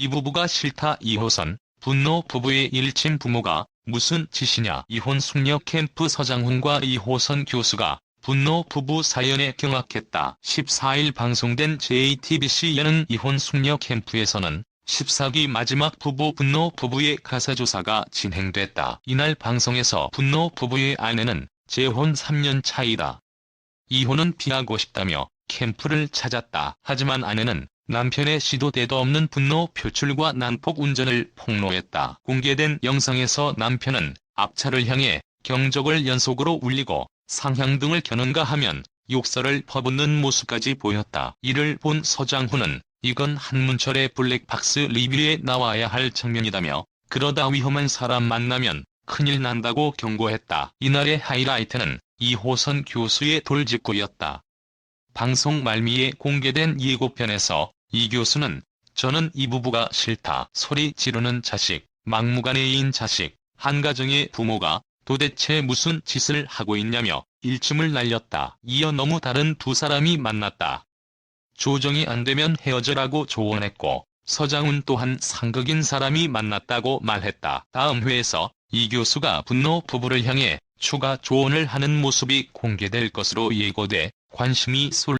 이 부부가 싫다 2호선 분노 부부의 일친 부모가 무슨 짓이냐 이혼 숙녀 캠프 서장훈과 이호선 교수가 분노 부부 사연에 경악했다. 14일 방송된 JTBC 예능 이혼 숙녀 캠프에서는 14기 마지막 부부 분노 부부의 가사조사가 진행됐다. 이날 방송에서 분노 부부의 아내는 재혼 3년 차이다. 이혼은 피하고 싶다며 캠프를 찾았다. 하지만 아내는 남편의 시도 때도 없는 분노 표출과 난폭 운전을 폭로했다. 공개된 영상에서 남편은 앞차를 향해 경적을 연속으로 울리고 상향등을 켜는가 하면 욕설을 퍼붓는 모습까지 보였다. 이를 본 서장훈은 이건 한문철의 블랙박스 리뷰에 나와야 할 장면이다며 그러다 위험한 사람 만나면 큰일 난다고 경고했다. 이날의 하이라이트는 이호선 교수의 돌직구였다. 방송 말미에 공개된 예고편에서 이 교수는 저는 이 부부가 싫다 소리 지르는 자식, 막무가내인 자식, 한 가정의 부모가 도대체 무슨 짓을 하고 있냐며 일침을 날렸다. 이어 너무 다른 두 사람이 만났다. 조정이 안 되면 헤어져라고 조언했고 서장훈 또한 상극인 사람이 만났다고 말했다. 다음 회에서 이 교수가 분노 부부를 향해 추가 조언을 하는 모습이 공개될 것으로 예고돼 관심이 쏠